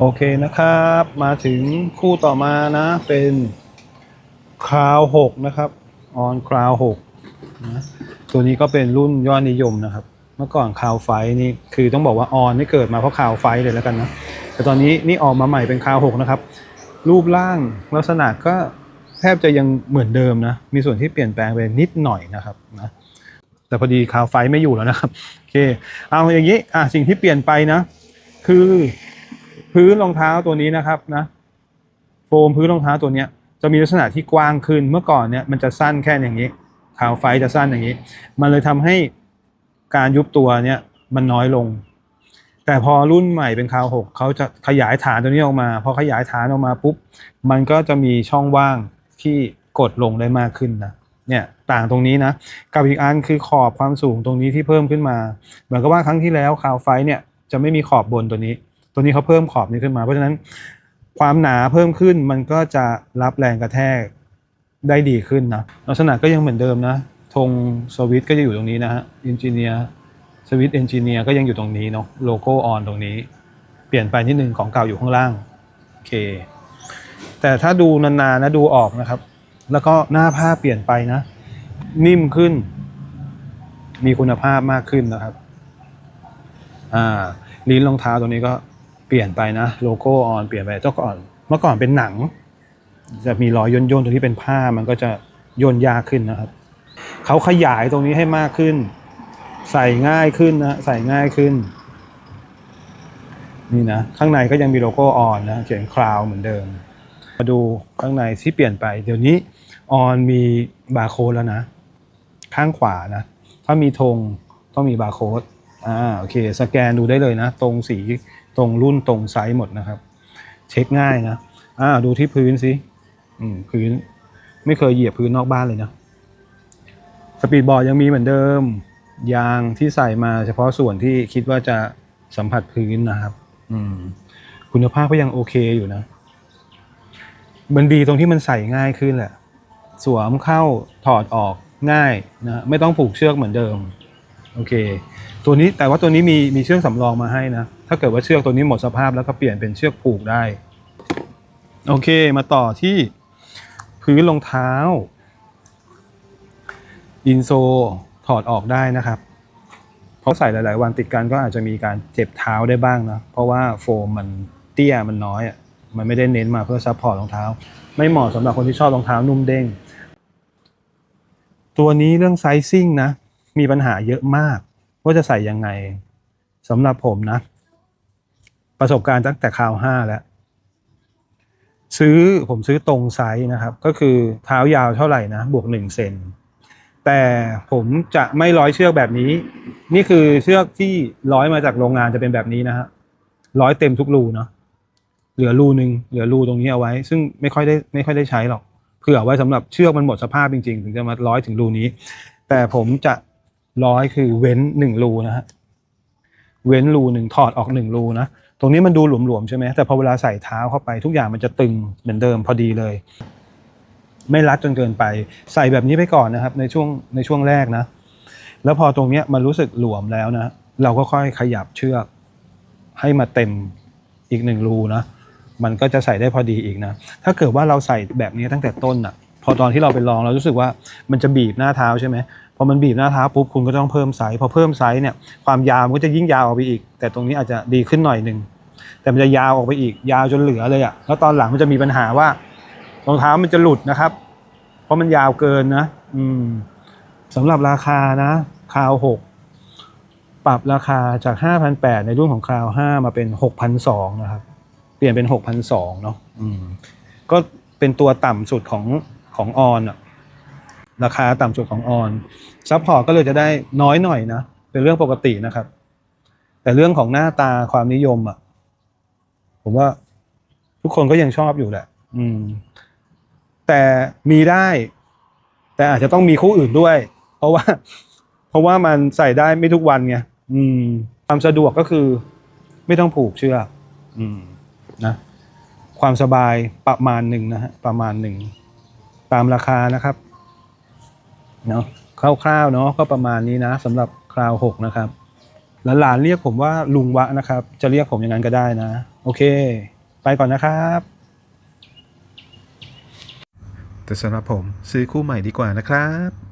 โอเคนะครับมาถึงคู่ต่อมานะเป็นคราวหกนะครับออนคราวหกนะตัวนี้ก็เป็นรุ่นยอดนิยมนะครับ เมื่อก่อนคราวไฟนี่คือต้องบอกว่าออนนี่เกิดมาเพราะคราวไฟเลยแล้วกันนะแต่ตอนนี้นี่ออกมาใหม่เป็นคราวหกนะครับ รูปร่างลักษณะก็แทบจะยังเหมือนเดิมนะ มีส่วนที่เปลี่ยนแปลงไปนิดหน่อยนะครับนะแต่พอดีคราวไฟไม่อยู่แล้วนะครับโอเคเอาอย่างนี้อะสิ่งที่เปลี่ยนไปนะ คือ พื้นรองเท้าตัวนี้นะครับนะโฟมพื้นรองเท้าตัวเนี้ยจะมีลักษณะที่กว้างขึ้นเมื่อก่อนเนี่ยมันจะสั้นแค่อย่างนี้ขาวไฟจะสั้นอย่างนี้ มันเลยทำให้การยุบตัวเนี่ยมันน้อยลง แต่พอรุ่นใหม่เป็นคาวหกเขาจะขยายฐานตัวนี้ออกมาพอขยายฐานออกมาปุ๊บมันก็จะมีช่องว่างที่กดลงได้มากขึ้นนะเนี่ยต่างตรงนี้นะกับอีกอันคือขอบความสูงตรงนี้ที่เพิ่มขึ้นมา เหมือนกับว่าครั้งที่แล้วคาวไฟเนี่ยจะไม่มีขอบบนตัวนี้ ตัวนี้เขาเพิ่มขอบนี้ขึ้นมา เพราะฉะนั้นความหนาเพิ่มขึ้นมันก็จะรับแรงกระแทกได้ดีขึ้นนะลักษณะก็ยังเหมือนเดิมนะธงสวิตก็จะอยู่ตรงนี้นะฮะอินจิเนียร์สวิตเอนจิเนียร์ก็ยังอยู่ตรงนี้เนาะโลโก้ออนตรงนี้ เปลี่ยนไปนิดนึงของเก่าอยู่ข้างล่างโอเค แต่ถ้าดูนานๆนะดูออกนะครับ แล้วก็หน้าผ้าเปลี่ยนไปนะ นิ่มขึ้น มีคุณภาพมากขึ้นนะครับ อ่า ลิ้นรองเท้าตัวนี้ก็ เปลี่ยนไปนะโลโก้ออนเปลี่ยนไปเจ้าก่อน เมื่อก่อนเป็นหนัง จะมีรอยย่นย่นๆตรงที่เป็นผ้ามันก็จะย่นยากขึ้นนะครับเขาขยายตรงนี้ให้มากขึ้น ใส่ง่ายขึ้นนะใส่ง่ายขึ้น นี่นะข้างในก็ยังมีโลโก้ออนนะเขียนคลาวเหมือนเดิม มาดูข้างในที่เปลี่ยนไป เดี๋ยวนี้ออนมีบาร์โค้ดแล้วนะ ข้างขวานะ ถ้ามีธงต้องมีบาร์โค้ด อ่าโอเค สแกนดูได้เลยนะ ตรงสีตรงรุ่นตรงไซส์หมดนะครับ เช็คง่ายนะอ่าดูที่พื้นสิอืมพื้น ไม่เคยเหยียบพื้นนอกบ้านเลยนะสปีดบอร์ดยังมีเหมือนเดิม ยางที่ใส่มาเฉพาะส่วนที่คิดว่าจะสัมผัสพื้นนะครับ อืม คุณภาพก็ยังโอเคอยู่นะ มันดีตรงที่มันใส่ง่ายขึ้นแหละ สวมเข้าถอดออกง่ายนะ ไม่ต้องผูกเชือกเหมือนเดิม โอเค ตัวนี้แต่ว่าตัวนี้มีมีเชือกสำรองมาให้นะ ถ้าเกิดว่าเชือกตัวนี้หมดสภาพแล้วก็เปลี่ยนเป็นเชือกผูกได้ โอเค มาต่อที่พื้นรองเท้า อินโซถอดออกได้นะครับ เพราะใส่หลาย ๆ วันติดกันก็อาจจะมีการเจ็บเท้าได้บ้างนะ เพราะว่าโฟมมันเตี้ยมันน้อยอะ มันไม่ได้เน้นมาเพื่อซัพพอร์ตรองเท้า ไม่เหมาะสำหรับคนที่ชอบรองเท้านุ่มเด้ง ตัวนี้เรื่องไซซิ่งนะ มีปัญหาเยอะมาก ว่าจะใส่ยังไงสำหรับผมนะ ประสบการณ์ตั้งแต่คราวห้าแล้ว ซื้อผมซื้อตรงไซส์นะครับ ก็คือเท้ายาวเท่าไหร่นะ บวกหนึ่งเซนแต่ผมจะไม่ร้อยเชือกแบบนี้ นี่คือเชือกที่ร้อยมาจากโรงงานจะเป็นแบบนี้นะฮะร้อยเต็มทุกรูเนาะเหลือรูหนึ่งเหลือรูตรงนี้เอาไว้ ซึ่งไม่ค่อยได้ไม่ค่อยได้ใช้หรอกเผื่อไว้สำหรับเชือกมันหมดสภาพจริงๆ ถึงจะมาร้อยถึงรูนี้ แต่ผมจะ ร้อยคือเว้นหนึ่งรูนะฮะเว้นรูหนึ่งถอดออกหนึ่งรูนะตรงนี้มันดูหลวมๆใช่ไหมแต่พอเวลาใส่เท้าเข้าไปทุกอย่างมันจะตึงเหมือนเดิมพอดีเลย ไม่รัดจนเกินไป ใส่แบบนี้ไปก่อนนะครับ ในช่วงในช่วงแรกนะ แล้วพอตรงเนี้ยมันรู้สึกหลวมแล้วนะเราก็ค่อยขยับเชือก ให้มาเต็มอีกหนึ่งรูนะมันก็จะใส่ได้พอดีอีกนะ ถ้าเกิดว่าเราใส่แบบนี้ตั้งแต่ต้นอะ พอตอนที่เราไปลองเรารู้สึกว่ามันจะบีบหน้าเท้าใช่ไหมพอมันบีบหน้าเท้าปุ๊บคุณก็ต้องเพิ่มไซส์พอเพิ่มไซส์เนี่ยความยาวมันก็จะยิ่งยาวออกไปอีก แต่ตรงนี้อาจจะดีขึ้นหน่อยหนึ่งแต่มันจะยาวออกไปอีกยาวจนเหลือเลยอะแล้วตอนหลังมันจะมีปัญหาว่ารองเท้ามันจะหลุดนะครับ เพราะมันยาวเกินนะ อืมสำหรับราคานะคราวหกปรับราคาจากห้าพันแปดในรุ่นของคราวห้ามาเป็นหกพันสองนะครับ เปลี่ยนเป็นหกพันสองเนาะอืมก็เป็นตัวต่ำสุดของ ของออนอะราคาต่ำสุดของออนซัพพอร์ตก็เลยจะได้น้อยหน่อยนะเป็นเรื่องปกตินะครับ แต่เรื่องของหน้าตาความนิยมอะ ผมว่าทุกคนก็ยังชอบอยู่แหละ อืม แต่มีได้ แต่อาจจะต้องมีคู่อื่นด้วย เพราะว่า เพราะว่ามันใส่ได้ไม่ทุกวันไงอืม ความสะดวกก็คือ ไม่ต้องผูกเชือกอืม นะ ความสบายประมาณหนึ่งนะฮะประมาณหนึ่ง ตามราคานะครับเนาะคร่าวๆเนาะก็ประมาณนี้นะสำหรับคราวหกนะครับหลานๆเรียกผมว่าลุงวะนะครับ จะเรียกผมอย่างนั้นก็ได้นะ โอเค ไปก่อนนะครับแต่สำหรับผมซื้อคู่ใหม่ดีกว่านะครับ